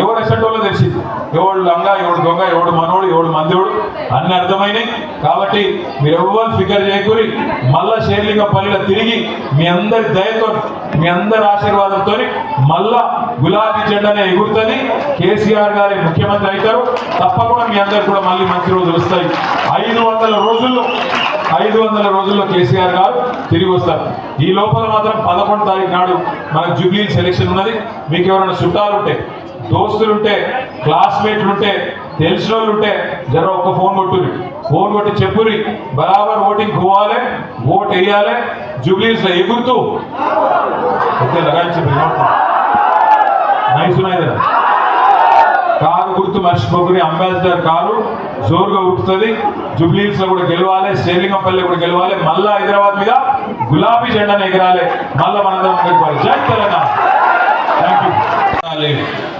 ఎవడు ఎసటోళ్ళు తెలిసింది? ఎవడు లంగ ఎవడు దొంగ ఎవడు మనోడు ఎవడు మందివుడు అన్ని అర్థమైనాయి. కాబట్టి మీరు ఎవ్వరు ఫికర్ చేయకూరి మళ్ళా షేర్లింగపల్లిలో తిరిగి మీ అందరి దయతో మీ అందరి ఆశీర్వాదంతో మళ్ళా గులాబీ జెండానే ఎగురుతుంది. కేసీఆర్ గారి ముఖ్యమంత్రి అవుతారు. తప్పకుండా మీ అందరు కూడా మళ్ళీ మంచి రోజులు వస్తాయి. ఐదు వందల రోజుల్లో ఐదు వందల రోజుల్లో కేసీఆర్ గారు తిరిగి వస్తారు. ఈ లోపల మాత్రం పదకొండు తారీఖు నాడు మనకు జూబ్లీ సెలక్షన్ ఉన్నది. మీకు ఎవరైనా చుట్టాలు దోస్తులుంటే దోస్తులు క్లాస్మేట్లు ఉంటే తెలిసిన వాళ్ళు ఉంటే జర ఒక ఫోన్ కొట్టుని ఫోన్ కొట్టి చెప్పురి బరాబర్ ఓటింగ్ పోవాలి ఓట్ వేయాలి జూబ్లీస్లో ఎగురుతూ ఓకే లగాయించి నైస్ ఉన్నాయి కారు గుర్తు మర్చిపోకుని అంబాసిడర్ కారు జోరుగా ఉడుతుంది జూబ్లీస్లో కూడా గెలవాలి శ్రీలింగంపల్లి కూడా గెలవాలి మళ్ళా హైదరాబాద్ మీద గులాబీ జెండాను ఎగరాలి. మళ్ళా మనందరం గెలవాలి జై తెలంగాణ.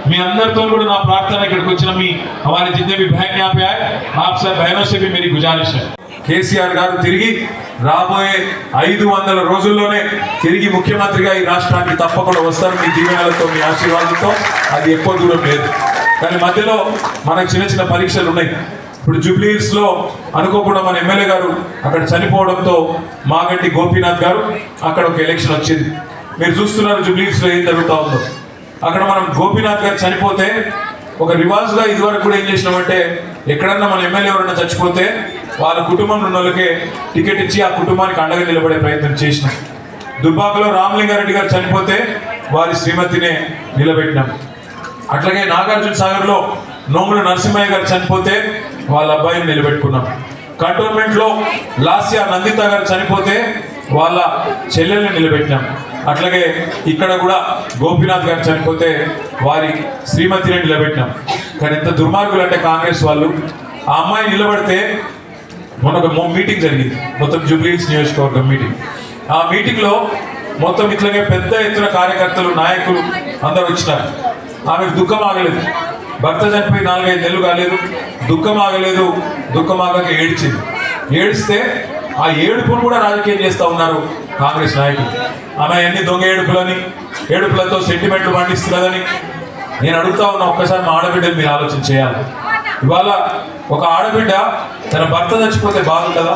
మీ అందరితో కూడా నా ప్రార్థన ఇక్కడికి వచ్చిన మీ हमारे जितने भी बहन यहाँ पे आए आप सब बहनों से भी मेरी गुजारिश है కేసీఆర్ గారు తిరిగి రాబోయే ఐదు వందల రోజుల్లోనే తిరిగి ముఖ్యమంత్రిగా ఈ రాష్ట్రానికి తప్పకుండా వస్తారు మీ దీవెనలతో మీ ఆశీర్వాదంతో అది ఎక్కువ దూరం లేదు కానీ మధ్యలో మనకు చిన్న చిన్న పరీక్షలు ఉన్నాయి ఇప్పుడు జూబ్లీస్ లో అనుకోకుండా మన ఎమ్మెల్యే గారు అక్కడ చనిపోవడంతో మాగంటి గోపీనాథ్ గారు అక్కడ ఒక ఎలక్షన్ వచ్చింది మీరు చూస్తున్నారు జూబ్లీస్లో ఏం జరుగుతా ఉందో. అక్కడ మనం గోపీనాథ్ గారు చనిపోతే ఒక రివాజ్గా ఇదివరకు కూడా ఏం చేసినామంటే ఎక్కడన్నా మన ఎమ్మెల్యే ఎవరన్నా చచ్చిపోతే వాళ్ళ కుటుంబంలో ఉన్న వాళ్ళకే టికెట్ ఇచ్చి ఆ కుటుంబానికి అండగా నిలబడే ప్రయత్నం చేసినాం. దుబ్బాకలో రామలింగారెడ్డి గారు చనిపోతే వారి శ్రీమతినే నిలబెట్టినాం. అట్లాగే నాగార్జున సాగర్లో నోముల నరసింహయ్య గారు చనిపోతే వాళ్ళ అబ్బాయిని నిలబెట్టుకున్నాం. కంటోన్మెంట్లో లాస్యా నందిత గారు చనిపోతే వాళ్ళ చెల్లెల్ని నిలబెట్టినాం. అట్లాగే ఇక్కడ కూడా గోపీనాథ్ గారు చనిపోతే వారి శ్రీమతిని నిలబెట్టినాం. కానీ ఎంత దుర్మార్గులు అంటే కాంగ్రెస్ వాళ్ళు. ఆ అమ్మాయి నిలబడితే మొన్న ఒక మీటింగ్ జరిగింది. మొత్తం జూబ్లీస్ నియోజకవర్గం మీటింగ్ ఆ మీటింగ్లో మొత్తం ఇట్లాగే పెద్ద ఎత్తున కార్యకర్తలు నాయకులు అందరూ వచ్చినారు. ఆమెకు దుఃఖం ఆగలేదు. భర్త చనిపోయి నాలుగైదు నెలలు కాలేదు. దుఃఖం ఆగలేదు. దుఃఖం ఆగక ఏడ్చింది. ఏడిస్తే ఆ ఏడుపును కూడా రాజకీయం చేస్తూ ఉన్నారు కాంగ్రెస్ నాయకులు. ఆమె అన్ని దొంగ ఏడుపులని ఏడుపులతో సెంటిమెంట్లు పండిస్తున్నదని నేను అడుగుతా ఉన్నా ఒక్కసారి మా ఆడబిడ్డని మీరు ఆలోచన చేయాలి. ఇవాళ ఒక ఆడబిడ్డ తన భర్త చచ్చిపోతే బాగుంటుందా?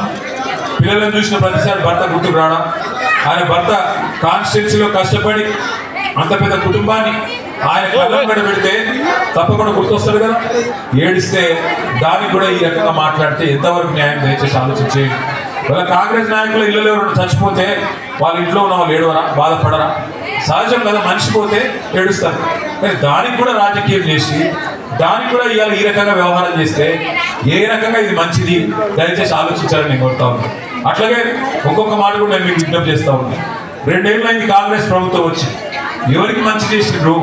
పిల్లలను చూసిన ప్రతిసారి భర్త గుర్తుకు రావడం ఆయన భర్త కాన్స్టిట్యున్సీలో కష్టపడి అంత పెద్ద కుటుంబాన్ని ఆయన కళ్ళం పెడితే తప్పకుండా గుర్తొస్తాడు కదా? ఏడిస్తే దానికి కూడా ఈ రకంగా మాట్లాడితే ఎంతవరకు న్యాయం దయచేసి ఆలోచించేయండి కాంగ్రెస్ నాయకులు ఇళ్ళలో చచ్చిపోతే వాళ్ళ ఇంట్లో ఉన్న వాళ్ళు ఏడవరా బాధపడరా? సహజం కదా మనిషి పోతే ఏడుస్తారు. కానీ దానికి కూడా రాజకీయం చేసి దానికి కూడా ఇవాళ ఈ రకంగా వ్యవహారం చేస్తే ఏ రకంగా ఇది మంచిది? దయచేసి ఆలోచించాలని నేను కోరుతా ఉన్నాను. అట్లాగే ఒక్కొక్క మాట కూడా నేను మీకు విజ్ఞప్తి చేస్తా ఉన్నాను. రెండేళ్ళైంది కాంగ్రెస్ ప్రభుత్వం వచ్చి ఎవరికి మంచి చేసిండ్రు?